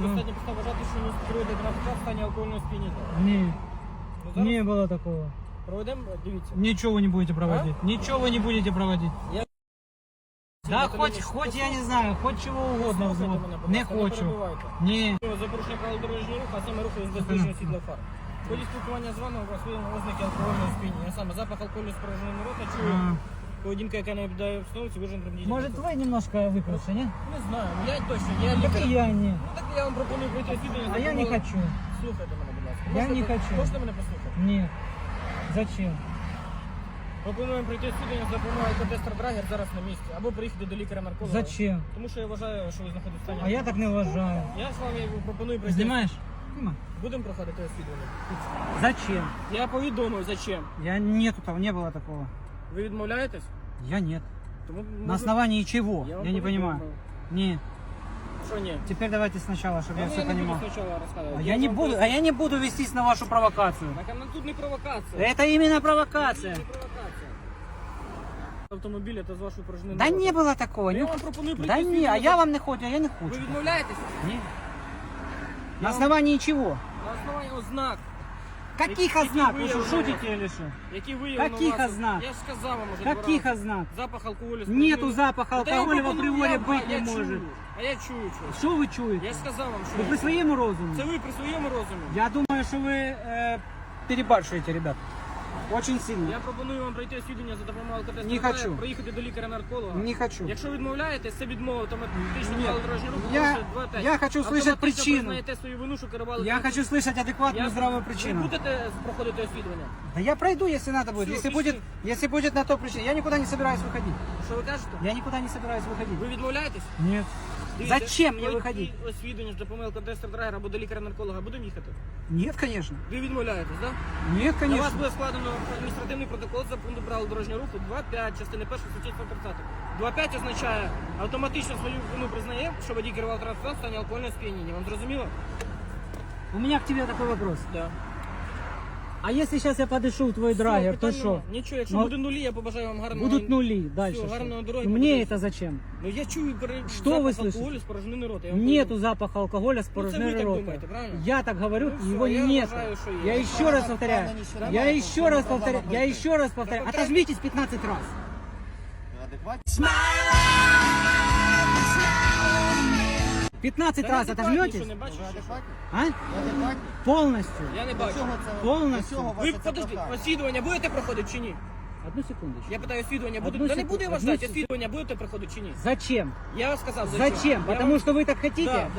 Ну. достатньо підстав вважати, що не керуєте транспорт в стані алкогольного сп'яніння. Не, Ну, зараз не было такого. проведемо, дивіться. Ничего вы не будете проводить. Ничего вы не будете проводить. Я- Да Це хоть, не хоть я не знаю, хоть чего угодно Слухайте взвод. мене, будь Не ласка, хочу. перебивайте. Не. За порушення правил дорожнього руху, а саме руху без ближнього світла фар. В ході спілкування з вами у вас виявлено ознаки алкогольного сп'яніння. А саме запах алкоголю з порожненого рота, чую А, поведінка, яка не відповідає обстановці, вижен травматичний. Может вы немножко выключите, не? Не знаю, ну, я точно, я Так лікар. и я не. Ну так я вам пропоную пройти освітлення. А я не хочу. Слухайте мене, будь ласка. Я Можете не по- хочу. Можете мене послухати? Нет. Зачем? Пропонуємо пройти освітлення за допомогою алкотестер Драгер зараз на місці. Або приїхати до лікаря-нарколога. Зачем? Тому що я вважаю, що ви знаходитесь в стані. А я так не уважаю. Я з вами пропоную пройти. Снимаешь? Снимай. Будемо проходити освітлення. Зачем? Я повідомив, зачем. Я нету того, не было такого. Ви відмовляєтесь? Я нет. Тому На може- основании чего? Я Я, вам не повідомив. понимаю. Не. Що ні? Теперь давайте сначала, чтобы я Ну, все я не понимал. буду спочатку розказувати. А я не вам буду, а поясню. я не буду вестись на вашу провокацию. Так, а тут не провокація. Это именно провокация. Це не провокація. Автомобіль це з вашої порожнини. Да не было такого. Я не- вам пропоную пройти Да не, освітлення а за- я вам не хочу, а я не Ви хочу. відмовляєтесь? Не. Я На вам- основании чего? На основанні ознак, Каких Какие ознак? Вы вы что, его шутите или что? які виявлено Каких у вас. ознак? Я ж сказав вам уже два Каких рази. ознак? Запах алкоголю. з Нету порожнини. запаха Та я вам алкоголя в пропоную, априорі я- быть не я может. чую. А я чую щось. Что вы Я чуете? ж сказав вам, що Вы я при чую. своєму розумі? Це ви при своєму розумі. Я думаю, что вы э, перебарщиваете, ребят. Очень сильно. Я пропоную вам пройти освітлення за допомогою алкотестера. Не хочу. Проїхати до лікаря-нарколога. Не хочу. Якщо відмовляєтесь, це відмова автоматично Ні. правил дорожнього руху. Я- порушує 2.5. я хочу слышать Автоматично причину. признаєте свою вину, що керували... Я хочу слышать адекватную Я- здравую Ви причину. будете проходити освітлення? Да я пройду, если надо будет. Всё, Если пиши. будет, если будет на то причина. Я никуда не собираюсь выходить. Що ви кажете? Я никуда не собираюсь выходить. Ви відмовляєтесь? Нет. Дивіться, Зачем мені пройти виходити? освітлення з допомогою алкотестера драгера або до лікаря-нарколога будемо їхати? Нет, конечно. Ви відмовляєтесь, так? Нет, На вас конечно. буде складено адміністративний протокол за пункту правил дорожнього руху 2.5, частини 1 статті 130. 2.5 означає автоматично свою вину признає, що водій керував транспортом в стані алкогольного сп'яніння. Вам зрозуміло? У меня к тебе такой вопрос. Да. А если сейчас я подышу в твой драгер, то что? Нічого, якщо Ну, буде нулі, я побажаю вам гарного. Будут нули. Дальше. Всё, что? гарного дороги, Мне подальше. это зачем? Ну я чую пере... Що запах ви слышите? алкоголю з порожнини рота. я вам Нету повідомляю. запаха алкоголя с Ну, это вы порожней так рота. думаете, правильно? Я так говорю, Ну, всё, его я нет. уважаю, что Я есть. еще раз повторяю. ничего Я нет, еще раз проблема повторяю. Я пройти. еще раз повторяю. Так, Отожмитесь 15 раз. Адекватні? 15 Та раз я отожметесь? адекватніше не бачу, Ви що- адекватні? А? Ви адекватні? Полностью. Я не До бачу. чого це? Повністю. До чого Ви ваше це подожди, прохання? освідування будете проходити чи ні? Одну секундочку. Я питаю, освідування Одну будете? Та не секунду, буде я вас одну ждати, секунду. освідування будете проходити чи ні? Зачем? Я вам сказав, зачем. Зачем? Я Потому вам- что вы так хотите? Да, да.